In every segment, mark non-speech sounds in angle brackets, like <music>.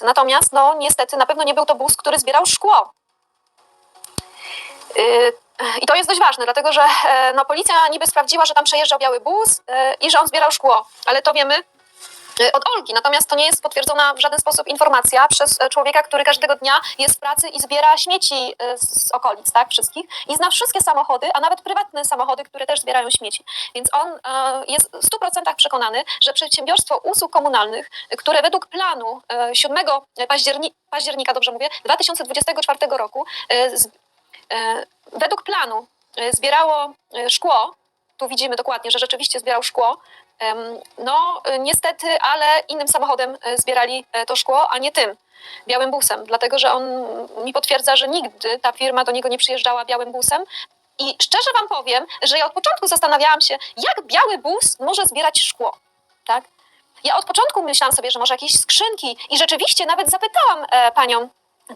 Natomiast, no niestety, na pewno nie był to bus, który zbierał szkło. Yy, I to jest dość ważne, dlatego że e, no, policja niby sprawdziła, że tam przejeżdżał biały bus e, i że on zbierał szkło, ale to wiemy od Olgi. Natomiast to nie jest potwierdzona w żaden sposób informacja przez e, człowieka, który każdego dnia jest w pracy i zbiera śmieci e, z okolic, tak, wszystkich. I zna wszystkie samochody, a nawet prywatne samochody, które też zbierają śmieci. Więc on e, jest w 100% przekonany, że przedsiębiorstwo usług komunalnych, które według planu e, 7 październi- października, dobrze mówię, 2024 roku, według planu zbierało szkło, tu widzimy dokładnie, że rzeczywiście zbierał szkło, No, niestety, ale innym samochodem y, zbierali e, to szkło, a nie tym, białym busem, dlatego że on mi potwierdza, że nigdy ta firma do niego nie przyjeżdżała białym busem. I szczerze wam powiem, że ja od początku zastanawiałam się, jak biały bus może zbierać szkło, tak? Ja od początku myślałam sobie, że może jakieś skrzynki i rzeczywiście nawet zapytałam e, panią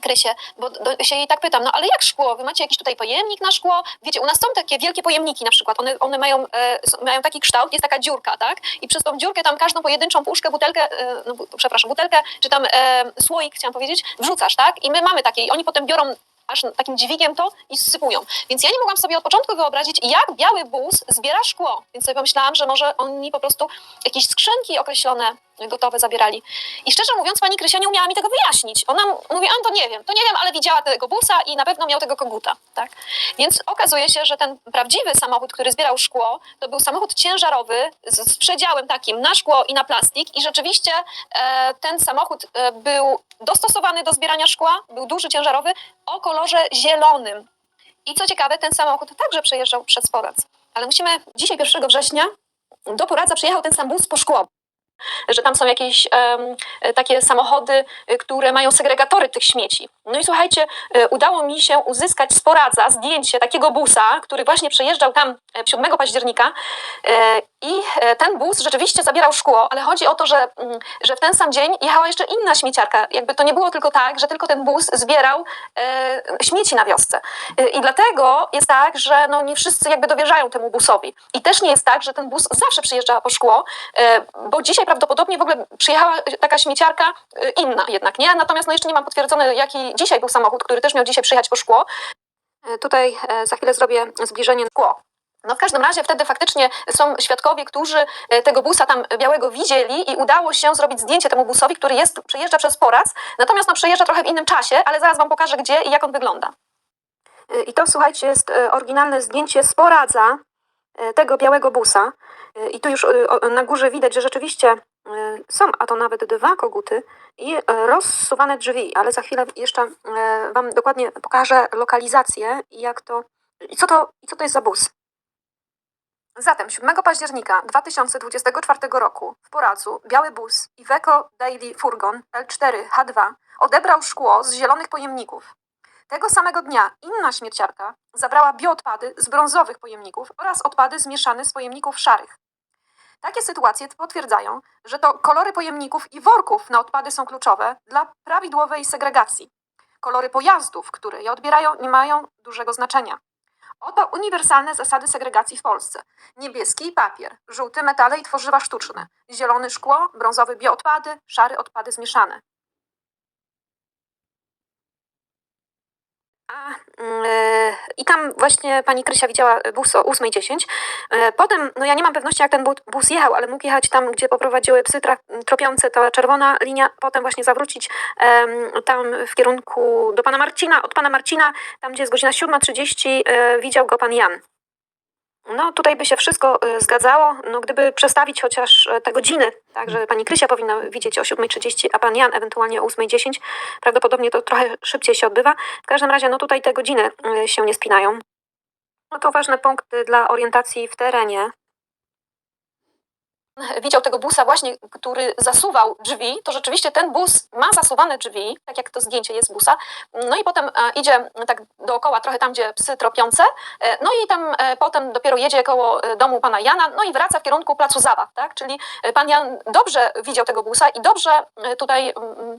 Krysię, bo do, się jej tak pytam, no ale jak szkło? Wy macie jakiś tutaj pojemnik na szkło? Wiecie, u nas są takie wielkie pojemniki na przykład, one, one mają, e, mają taki kształt, jest taka dziurka, tak? I przez tą dziurkę tam każdą pojedynczą puszkę, butelkę, e, no, przepraszam, butelkę, czy tam e, słoik, chciałam powiedzieć, wrzucasz, tak? I my mamy takie i oni potem biorą aż takim dźwigiem to i zsypują. Więc ja nie mogłam sobie od początku wyobrazić, jak biały bus zbiera szkło. Więc sobie pomyślałam, że może oni po prostu jakieś skrzynki określone gotowe zabierali. I szczerze mówiąc, pani Krysia nie umiała mi tego wyjaśnić. Ona mówi, a to nie wiem, to nie wiem, ale widziała tego busa i na pewno miał tego koguta. Tak? Więc okazuje się, że ten prawdziwy samochód, który zbierał szkło, to był samochód ciężarowy z, z przedziałem takim na szkło i na plastik. I rzeczywiście e, ten samochód e, był dostosowany do zbierania szkła, był duży, ciężarowy, o kolorze zielonym. I co ciekawe, ten samochód także przejeżdżał przez Porac. Ale musimy, dzisiaj 1 września, do Poradza przyjechał ten sam bus po szkło że tam są jakieś e, takie samochody, które mają segregatory tych śmieci. No i słuchajcie, e, udało mi się uzyskać z Poradza zdjęcie takiego busa, który właśnie przejeżdżał tam e, 7 października e, i e, ten bus rzeczywiście zabierał szkło, ale chodzi o to, że, mm, że w ten sam dzień jechała jeszcze inna śmieciarka. Jakby to nie było tylko tak, że tylko ten bus zbierał e, śmieci na wiosce. E, I dlatego jest tak, że no nie wszyscy jakby dowierzają temu busowi. I też nie jest tak, że ten bus zawsze przyjeżdża po szkło, e, bo dzisiaj prawdopodobnie w ogóle przyjechała taka śmieciarka e, inna jednak, nie? Natomiast no jeszcze nie mam potwierdzone, jaki dzisiaj był samochód, który też miał dzisiaj przyjechać po szkło. E, Tutaj e, za chwilę zrobię zbliżenie szkło. No w każdym razie wtedy faktycznie są świadkowie, którzy e, tego busa tam białego widzieli i udało się zrobić zdjęcie temu busowi, który jest, przejeżdża przez Porac, natomiast no przejeżdża trochę w innym czasie, ale zaraz wam pokażę gdzie i jak on wygląda. I to słuchajcie jest oryginalne zdjęcie z Poradza tego białego busa. I tu już na górze widać, że rzeczywiście są, a to nawet dwa koguty i e, rozsuwane drzwi, ale za chwilę jeszcze e, wam dokładnie pokażę lokalizację i jak to, i co to, i co to jest za bus. Zatem 7 października 2024 roku w Poradzu biały bus Iveco Daily Furgon L4 H2 odebrał szkło z zielonych pojemników. Tego samego dnia inna śmierciarka zabrała bioodpady z brązowych pojemników oraz odpady zmieszane z pojemników szarych. Takie sytuacje potwierdzają, że to kolory pojemników i worków na odpady są kluczowe dla prawidłowej segregacji. Kolory pojazdów, które je odbierają, nie mają dużego znaczenia. Oto uniwersalne zasady segregacji w Polsce. Niebieski papier, żółty metale i tworzywa sztuczne, zielony szkło, brązowy bioodpady, szary odpady zmieszane. A, mm, e, I tam właśnie pani Krysia widziała bus o 8.10. E, Potem, no ja nie mam pewności, jak ten bu- bus jechał, ale mógł jechać tam, gdzie poprowadziły psy tropiące, ta czerwona linia, potem właśnie zawrócić tam w kierunku do pana Marcina, od pana Marcina, tam gdzie jest godzina 7.30, e, widział go pan Jan. No tutaj by się wszystko e, zgadzało, no gdyby przestawić chociaż e, te godziny, tak, że pani Krysia powinna widzieć o 7.30, a pan Jan ewentualnie o 8.10, prawdopodobnie to trochę szybciej się odbywa. W każdym razie, no tutaj te godziny e, się nie spinają. No to ważne punkty dla orientacji w terenie. <laughs> Widział tego busa właśnie, który zasuwał drzwi, to rzeczywiście ten bus ma zasuwane drzwi, tak jak to zdjęcie jest busa, no i potem e, idzie tak dookoła trochę tam, gdzie psy tropiące, e, no i tam e, potem dopiero jedzie koło domu pana Jana, no i wraca w kierunku placu zabaw, tak, czyli pan Jan dobrze widział tego busa i dobrze tutaj mm,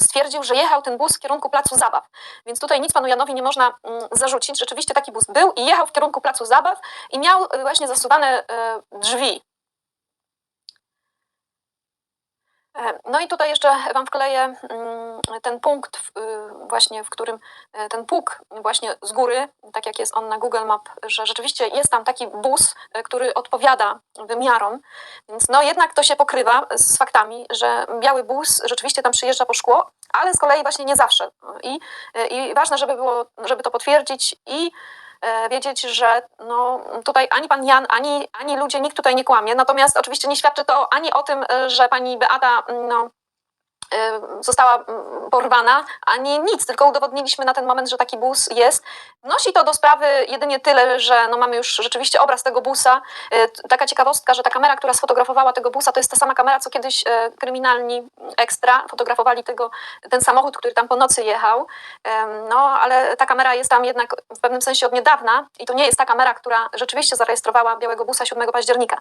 stwierdził, że jechał ten bus w kierunku placu zabaw, więc tutaj nic panu Janowi nie można mm, zarzucić, rzeczywiście taki bus był i jechał w kierunku placu zabaw i miał właśnie zasuwane drzwi, E, No i tutaj jeszcze Wam wkleję mm, ten punkt, y, właśnie w którym e, ten puk właśnie z góry, tak jak jest on na Google Map, że rzeczywiście jest tam taki bus, e, który odpowiada wymiarom, więc no jednak to się pokrywa z faktami, że biały bus rzeczywiście tam przyjeżdża po szkło, ale z kolei właśnie nie zawsze. I, e, i ważne, żeby było, żeby to potwierdzić i e, wiedzieć, że no, tutaj ani pan Jan, ani, ani ludzie, nikt tutaj nie kłamie. Natomiast oczywiście nie świadczy to ani o tym, e, że pani Beata mm, no, e, została mm, porwana, ani nic, tylko udowodniliśmy na ten moment, że taki bus jest. Wnosi to do sprawy jedynie tyle, że no mamy już rzeczywiście obraz tego busa. T- Taka ciekawostka, że ta kamera, która sfotografowała tego busa, to jest ta sama kamera, co kiedyś e, kryminalni ekstra fotografowali tego, ten samochód, który tam po nocy jechał. No, ale ta kamera jest tam jednak w pewnym sensie od niedawna i to nie jest ta kamera, która rzeczywiście zarejestrowała białego busa 7 października.